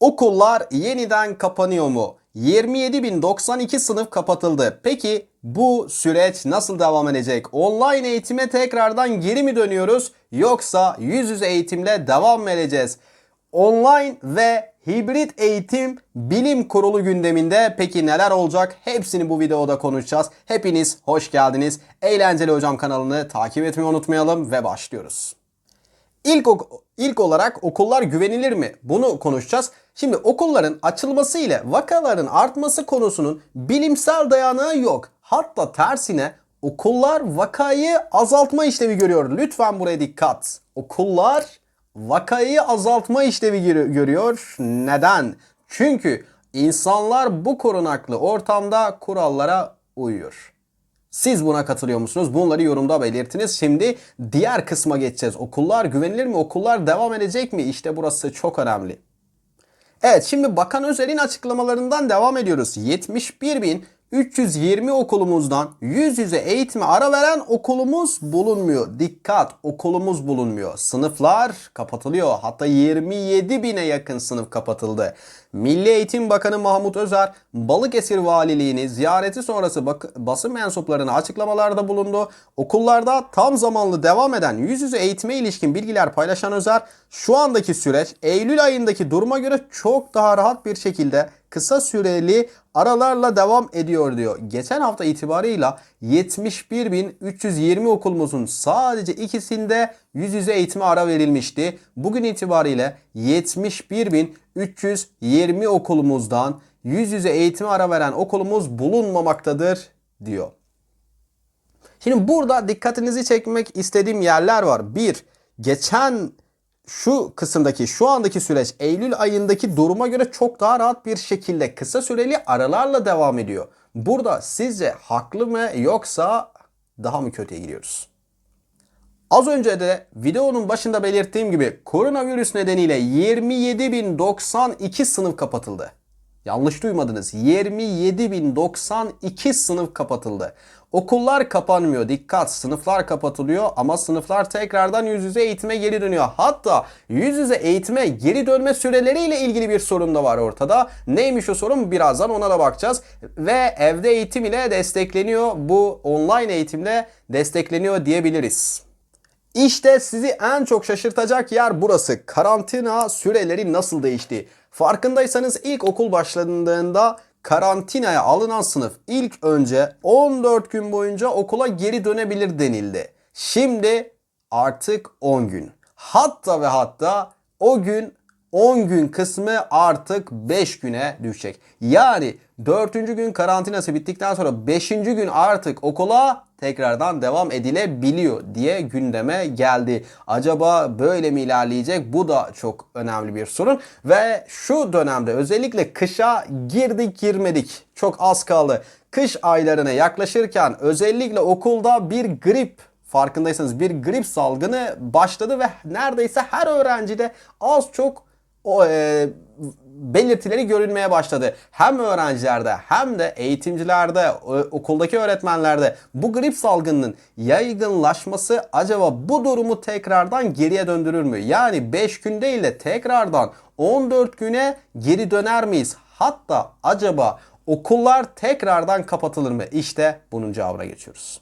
Okullar yeniden kapanıyor mu? 27.092 sınıf kapatıldı. Peki bu süreç nasıl devam edecek? Online eğitime tekrardan geri mi dönüyoruz yoksa yüz yüze eğitimle devam mı edeceğiz? Online ve hibrit eğitim bilim kurulu gündeminde peki neler olacak? Hepsini bu videoda konuşacağız. Hepiniz hoş geldiniz. Eğlenceli Hocam kanalını takip etmeyi unutmayalım ve başlıyoruz. İlk, ilk olarak okullar güvenilir mi? Bunu konuşacağız. Şimdi okulların açılması ile vakaların artması konusunun bilimsel dayanağı yok. Hatta tersine okullar vakayı azaltma işlevi görüyor. Lütfen buraya dikkat. Okullar vakayı azaltma işlevi gör- görüyor. Neden? Çünkü insanlar bu korunaklı ortamda kurallara uyuyor. Siz buna katılıyor musunuz? Bunları yorumda belirtiniz. Şimdi diğer kısma geçeceğiz. Okullar güvenilir mi? Okullar devam edecek mi? İşte burası çok önemli. Evet şimdi Bakan Özel'in açıklamalarından devam ediyoruz. 71.320 okulumuzdan yüz yüze eğitime ara veren okulumuz bulunmuyor. Dikkat okulumuz bulunmuyor. Sınıflar kapatılıyor. Hatta 27 bine yakın sınıf kapatıldı. Milli Eğitim Bakanı Mahmut Özer Balıkesir Valiliğini ziyareti sonrası basın mensuplarına açıklamalarda bulundu. Okullarda tam zamanlı devam eden yüz yüze eğitime ilişkin bilgiler paylaşan Özer şu andaki süreç Eylül ayındaki duruma göre çok daha rahat bir şekilde kısa süreli aralarla devam ediyor diyor. Geçen hafta itibarıyla 71.320 okulumuzun sadece ikisinde yüz yüze eğitime ara verilmişti. Bugün itibariyle 71.320 okulumuzdan yüz yüze eğitime ara veren okulumuz bulunmamaktadır diyor. Şimdi burada dikkatinizi çekmek istediğim yerler var. Bir, geçen şu kısımdaki şu andaki süreç Eylül ayındaki duruma göre çok daha rahat bir şekilde kısa süreli aralarla devam ediyor. Burada sizce haklı mı yoksa daha mı kötüye gidiyoruz? Az önce de videonun başında belirttiğim gibi koronavirüs nedeniyle 27.092 sınıf kapatıldı. Yanlış duymadınız. 27.092 sınıf kapatıldı. Okullar kapanmıyor. Dikkat sınıflar kapatılıyor ama sınıflar tekrardan yüz yüze eğitime geri dönüyor. Hatta yüz yüze eğitime geri dönme süreleriyle ilgili bir sorun da var ortada. Neymiş o sorun? Birazdan ona da bakacağız. Ve evde eğitim ile destekleniyor. Bu online eğitimle destekleniyor diyebiliriz. İşte sizi en çok şaşırtacak yer burası. Karantina süreleri nasıl değişti? Farkındaysanız ilk okul başladığında karantinaya alınan sınıf ilk önce 14 gün boyunca okula geri dönebilir denildi. Şimdi artık 10 gün. Hatta ve hatta o gün 10 gün kısmı artık 5 güne düşecek. Yani 4. gün karantinası bittikten sonra 5. gün artık okula tekrardan devam edilebiliyor diye gündeme geldi. Acaba böyle mi ilerleyecek? Bu da çok önemli bir sorun. Ve şu dönemde özellikle kışa girdik girmedik. Çok az kaldı. Kış aylarına yaklaşırken özellikle okulda bir grip farkındaysanız bir grip salgını başladı ve neredeyse her öğrencide az çok o e, belirtileri görülmeye başladı. Hem öğrencilerde hem de eğitimcilerde, okuldaki öğretmenlerde bu grip salgınının yaygınlaşması acaba bu durumu tekrardan geriye döndürür mü? Yani 5 gün değil de tekrardan 14 güne geri döner miyiz? Hatta acaba okullar tekrardan kapatılır mı? İşte bunun cevabına geçiyoruz.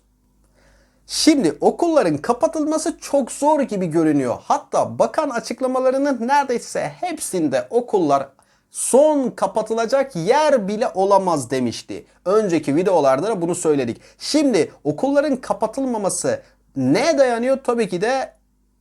Şimdi okulların kapatılması çok zor gibi görünüyor. Hatta bakan açıklamalarının neredeyse hepsinde okullar son kapatılacak yer bile olamaz demişti. Önceki videolarda da bunu söyledik. Şimdi okulların kapatılmaması neye dayanıyor? Tabii ki de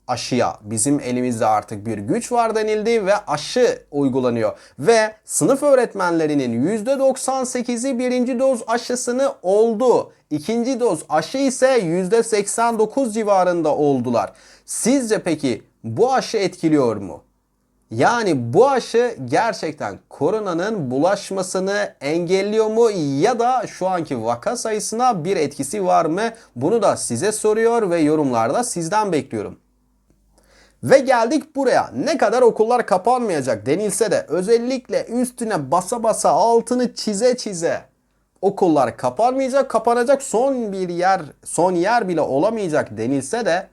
aşıya. Bizim elimizde artık bir güç var denildi ve aşı uygulanıyor. Ve sınıf öğretmenlerinin %98'i birinci doz aşısını oldu. İkinci doz aşı ise %89 civarında oldular. Sizce peki bu aşı etkiliyor mu? Yani bu aşı gerçekten koronanın bulaşmasını engelliyor mu ya da şu anki vaka sayısına bir etkisi var mı? Bunu da size soruyor ve yorumlarda sizden bekliyorum. Ve geldik buraya. Ne kadar okullar kapanmayacak denilse de özellikle üstüne basa basa altını çize çize okullar kapanmayacak, kapanacak son bir yer, son yer bile olamayacak denilse de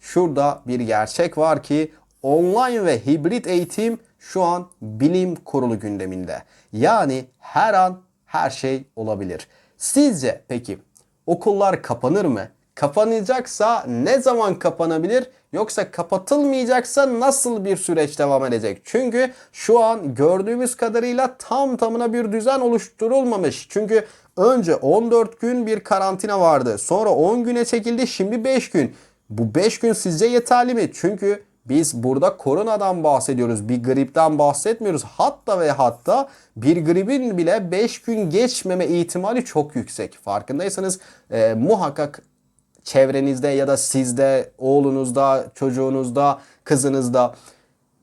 şurada bir gerçek var ki online ve hibrit eğitim şu an bilim kurulu gündeminde. Yani her an her şey olabilir. Sizce peki okullar kapanır mı? Kapanacaksa ne zaman kapanabilir? Yoksa kapatılmayacaksa nasıl bir süreç devam edecek? Çünkü şu an gördüğümüz kadarıyla tam tamına bir düzen oluşturulmamış. Çünkü önce 14 gün bir karantina vardı. Sonra 10 güne çekildi. Şimdi 5 gün. Bu 5 gün sizce yeterli mi? Çünkü biz burada koronadan bahsediyoruz. Bir gripten bahsetmiyoruz. Hatta ve hatta bir gripin bile 5 gün geçmeme ihtimali çok yüksek. Farkındaysanız e, muhakkak çevrenizde ya da sizde, oğlunuzda, çocuğunuzda, kızınızda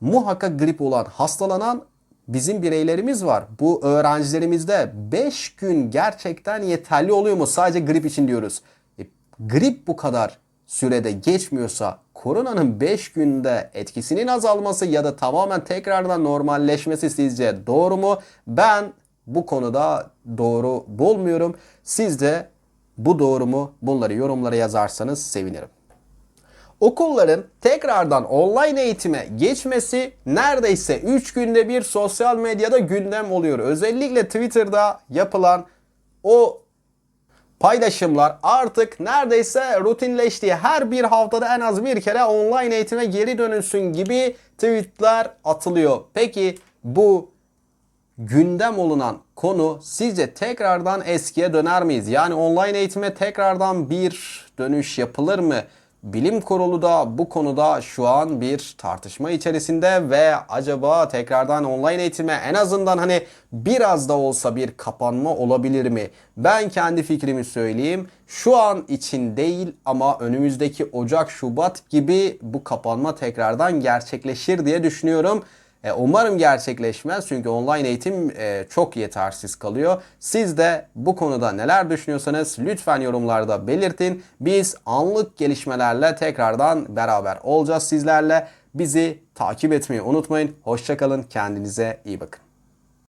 muhakkak grip olan, hastalanan bizim bireylerimiz var. Bu öğrencilerimizde 5 gün gerçekten yeterli oluyor mu? Sadece grip için diyoruz. E, grip bu kadar sürede geçmiyorsa koronanın 5 günde etkisinin azalması ya da tamamen tekrardan normalleşmesi sizce doğru mu? Ben bu konuda doğru bulmuyorum. Siz de bu doğru mu? Bunları yorumlara yazarsanız sevinirim. Okulların tekrardan online eğitime geçmesi neredeyse 3 günde bir sosyal medyada gündem oluyor. Özellikle Twitter'da yapılan o paylaşımlar artık neredeyse rutinleşti. Her bir haftada en az bir kere online eğitime geri dönülsün gibi tweetler atılıyor. Peki bu gündem olunan konu sizce tekrardan eskiye döner miyiz? Yani online eğitime tekrardan bir dönüş yapılır mı? Bilim kurulu da bu konuda şu an bir tartışma içerisinde ve acaba tekrardan online eğitime en azından hani biraz da olsa bir kapanma olabilir mi? Ben kendi fikrimi söyleyeyim. Şu an için değil ama önümüzdeki Ocak, Şubat gibi bu kapanma tekrardan gerçekleşir diye düşünüyorum. E, umarım gerçekleşmez çünkü online eğitim e, çok yetersiz kalıyor. Siz de bu konuda neler düşünüyorsanız lütfen yorumlarda belirtin. Biz anlık gelişmelerle tekrardan beraber olacağız sizlerle. Bizi takip etmeyi unutmayın. Hoşçakalın. Kendinize iyi bakın.